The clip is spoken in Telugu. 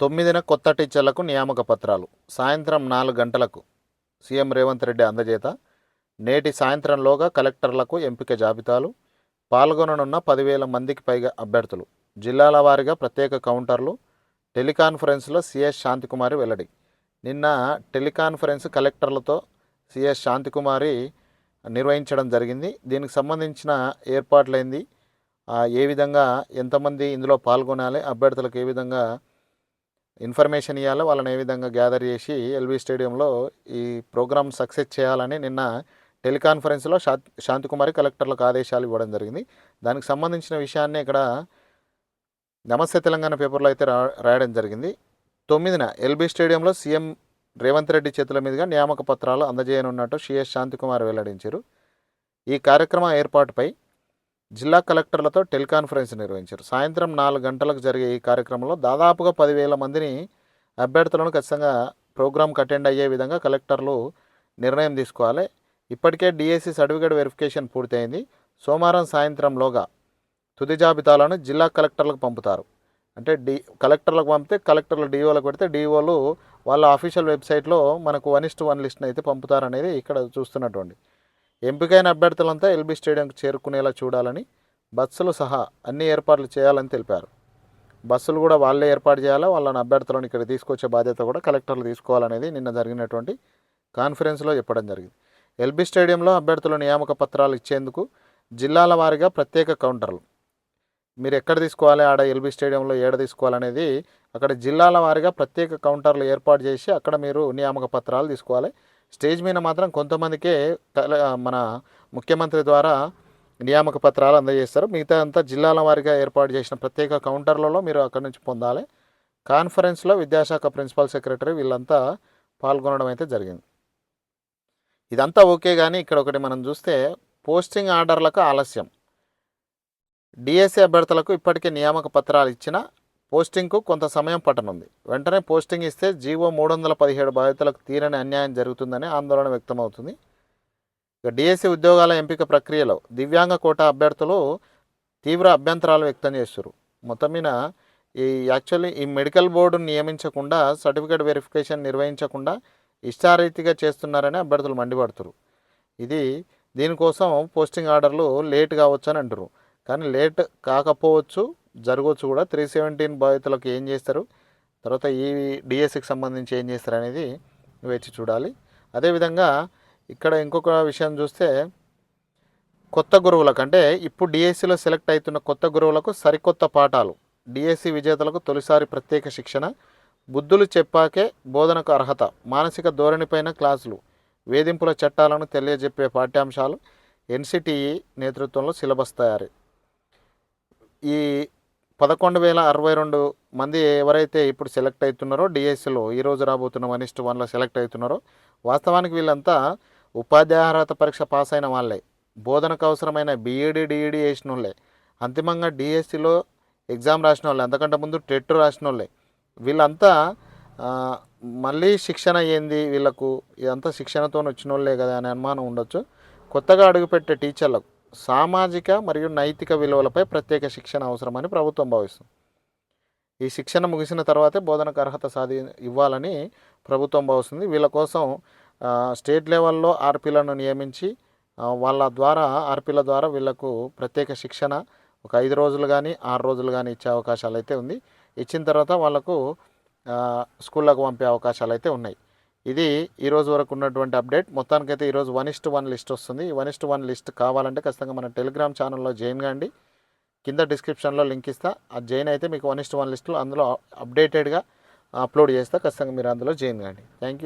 తొమ్మిదిన కొత్త టీచర్లకు నియామక పత్రాలు. సాయంత్రం నాలుగు గంటలకు సీఎం రేవంత్ రెడ్డి అందజేత. నేటి సాయంత్రంలోగా కలెక్టర్లకు ఎంపిక జాబితాలు. పాల్గొననున్న పదివేల మందికి పైగా అభ్యర్థులు. జిల్లాల వారీగా ప్రత్యేక కౌంటర్లు. టెలికాన్ఫరెన్స్లో సిఎస్ శాంతికుమారి వెల్లడి. నిన్న టెలికాన్ఫరెన్స్ కలెక్టర్లతో సిఎస్ శాంతికుమారి నిర్వహించడం జరిగింది. దీనికి సంబంధించిన ఏర్పాట్లైంది. ఏ విధంగా ఎంతమంది ఇందులో పాల్గొనాలి అభ్యర్థులకు ఏ విధంగా ఇన్ఫర్మేషన్ ఇవ్వాలి వాళ్ళని ఏ విధంగా గ్యాదర్ చేసి ఎల్బీ స్టేడియంలో ఈ ప్రోగ్రామ్ సక్సెస్ చేయాలని నిన్న టెలికాన్ఫరెన్స్లో శా శాంతికుమారి కలెక్టర్లకు ఆదేశాలు ఇవ్వడం జరిగింది. దానికి సంబంధించిన విషయాన్ని ఇక్కడ నమస్తే తెలంగాణ పేపర్లో అయితే రా రాయడం జరిగింది. తొమ్మిదిన ఎల్బీ స్టేడియంలో సీఎం రేవంత్ రెడ్డి చేతుల మీదుగా నియామక పత్రాలు అందజేయనున్నట్టు సిఎస్ శాంతికుమార్ వెల్లడించారు. ఈ కార్యక్రమ ఏర్పాటుపై జిల్లా కలెక్టర్లతో టెలికాన్ఫరెన్స్ నిర్వహించారు. సాయంత్రం నాలుగు గంటలకు జరిగే ఈ కార్యక్రమంలో దాదాపుగా పదివేల మందిని అభ్యర్థులను ఖచ్చితంగా ప్రోగ్రామ్కి అటెండ్ అయ్యే విధంగా కలెక్టర్లు నిర్ణయం తీసుకోవాలి. ఇప్పటికే డిఎస్సి సర్టిఫికేట్ వెరిఫికేషన్ పూర్తయింది. సోమవారం సాయంత్రంలోగా తుది జాబితాలను జిల్లా కలెక్టర్లకు పంపుతారు. అంటే డి కలెక్టర్లకు పంపితే కలెక్టర్లు డిఓలకు పెడితే డిఓలు వాళ్ళ అఫీషియల్ వెబ్సైట్లో మనకు వన్ ఇస్ట్ వన్ లిస్ట్ని అయితే పంపుతారనేది ఇక్కడ చూస్తున్నటువంటి ఎంపికైన అభ్యర్థులంతా ఎల్బీ స్టేడియంకు చేరుకునేలా చూడాలని బస్సులు సహా అన్ని ఏర్పాట్లు చేయాలని తెలిపారు. బస్సులు కూడా వాళ్ళే ఏర్పాటు చేయాలా వాళ్ళని అభ్యర్థులను ఇక్కడ తీసుకొచ్చే బాధ్యత కూడా కలెక్టర్లు తీసుకోవాలనేది నిన్న జరిగినటువంటి కాన్ఫరెన్స్లో చెప్పడం జరిగింది. ఎల్బీ స్టేడియంలో అభ్యర్థుల నియామక పత్రాలు ఇచ్చేందుకు జిల్లాల వారీగా ప్రత్యేక కౌంటర్లు. మీరు ఎక్కడ తీసుకోవాలి ఆడ ఎల్బీ స్టేడియంలో ఏడ తీసుకోవాలనేది అక్కడ జిల్లాల వారీగా ప్రత్యేక కౌంటర్లు ఏర్పాటు చేసి అక్కడ మీరు నియామక పత్రాలు తీసుకోవాలి. స్టేజ్ మీద మాత్రం కొంతమందికే మన ముఖ్యమంత్రి ద్వారా నియామక పత్రాలు అందజేస్తారు. మిగతా అంతా జిల్లాల వారీగా ఏర్పాటు చేసిన ప్రత్యేక కౌంటర్లలో మీరు అక్కడి నుంచి పొందాలి. కాన్ఫరెన్స్లో విద్యాశాఖ ప్రిన్సిపల్ సెక్రటరీ వీళ్ళంతా పాల్గొనడం అయితే జరిగింది. ఇదంతా ఓకే కానీ ఇక్కడ ఒకటి మనం చూస్తే పోస్టింగ్ ఆర్డర్లకు ఆలస్యం. డిఎస్సి అభ్యర్థులకు ఇప్పటికే నియామక పత్రాలు ఇచ్చిన పోస్టింగ్కు కొంత సమయం పట్టనుంది. వెంటనే పోస్టింగ్ ఇస్తే జీవో మూడు వందల పదిహేడు బాధితులకు తీరని అన్యాయం జరుగుతుందని ఆందోళన వ్యక్తమవుతుంది. ఇక డిఎస్సి ఉద్యోగాల ఎంపిక ప్రక్రియలో దివ్యాంగ కోట అభ్యర్థులు తీవ్ర అభ్యంతరాలు వ్యక్తం చేస్తారు మొత్తం మీద ఈ యాక్చువల్లీ ఈ మెడికల్ బోర్డును నియమించకుండా సర్టిఫికేట్ వెరిఫికేషన్ నిర్వహించకుండా ఇష్టారీతిగా చేస్తున్నారని అభ్యర్థులు మండిపడుతురు ఇది దీనికోసం పోస్టింగ్ ఆర్డర్లు లేట్ కావచ్చు అని అంటారు కానీ లేట్ కాకపోవచ్చు జరగవచ్చు కూడా. త్రీ సెవెంటీన్ బాధితులకు ఏం చేస్తారు? తర్వాత ఈ డిఎస్సికి సంబంధించి ఏం చేస్తారు అనేది వేచి చూడాలి. అదేవిధంగా ఇక్కడ ఇంకొక విషయం చూస్తే కొత్త గురువులకు అంటే ఇప్పుడు డిఎస్సిలో సెలెక్ట్ అవుతున్న కొత్త గురువులకు సరికొత్త పాఠాలు. డిఎస్సి విజేతలకు తొలిసారి ప్రత్యేక శిక్షణ. బుద్ధులు చెప్పాకే బోధనకు అర్హత మానసిక ధోరణిపైన క్లాసులు వేధింపుల చట్టాలను తెలియజెప్పే పాఠ్యాంశాలు ఎన్సిటిఈ నేతృత్వంలో సిలబస్ తయారీ. ఈ పదకొండు వేల అరవై రెండు మంది ఎవరైతే ఇప్పుడు సెలెక్ట్ అవుతున్నారో డిఎస్సిలో ఈరోజు రాబోతున్న వన్ ఇస్ట్ వన్లో సెలెక్ట్ అవుతున్నారో వాస్తవానికి వీళ్ళంతా ఉపాధ్యాయ అర్హత పరీక్ష పాస్ అయిన వాళ్ళే. బోధనకు అవసరమైన బీఈడి డిఈడి చేసిన వాళ్ళే. అంతిమంగా డిఎస్సిలో ఎగ్జామ్ రాసిన వాళ్ళే. అంతకంటే ముందు టెట్ రాసిన వాళ్ళే. వీళ్ళంతా మళ్ళీ శిక్షణ ఏంది వీళ్ళకు? ఇదంతా శిక్షణతో వచ్చిన వాళ్ళే కదా అనే అనుమానం ఉండొచ్చు. కొత్తగా అడుగుపెట్టే టీచర్లకు సామాజిక మరియు నైతిక విలువలపై ప్రత్యేక శిక్షణ అవసరమని ప్రభుత్వం భావిస్తుంది. ఈ శిక్షణ ముగిసిన తర్వాతే బోధనకు అర్హత సాధి ఇవ్వాలని ప్రభుత్వం భావిస్తుంది. వీళ్ళ కోసం స్టేట్ లెవెల్లో ఆర్పీలను నియమించి వాళ్ళ ద్వారా ఆర్పీల ద్వారా వీళ్ళకు ప్రత్యేక శిక్షణ ఒక ఐదు రోజులు కానీ ఆరు రోజులు కానీ ఇచ్చే అవకాశాలు అయితే ఉంది. ఇచ్చిన తర్వాత వాళ్ళకు స్కూళ్ళకు పంపే అవకాశాలు అయితే ఉన్నాయి. ఇది ఈరోజు వరకు ఉన్నటువంటి అప్డేట్. మొత్తానికైతే ఈరోజు వన్ ఇస్ట్ వన్ లిస్ట్ వస్తుంది. ఈ వన్ ఇస్ట్ వన్ లిస్ట్ కావాలంటే ఖచ్చితంగా మన టెలిగ్రామ్ ఛానల్లో జాయిన్ కాండి. కింద డిస్క్రిప్షన్లో లింక్ ఇస్తా. ఆ జాయిన్ అయితే మీకు వన్ ఇస్ట్ వన్ లిస్ట్లో అందులో అప్డేటెడ్గా అప్లోడ్ చేస్తా. ఖచ్చితంగా మీరు అందులో జాయిన్ కాండి. Thank you.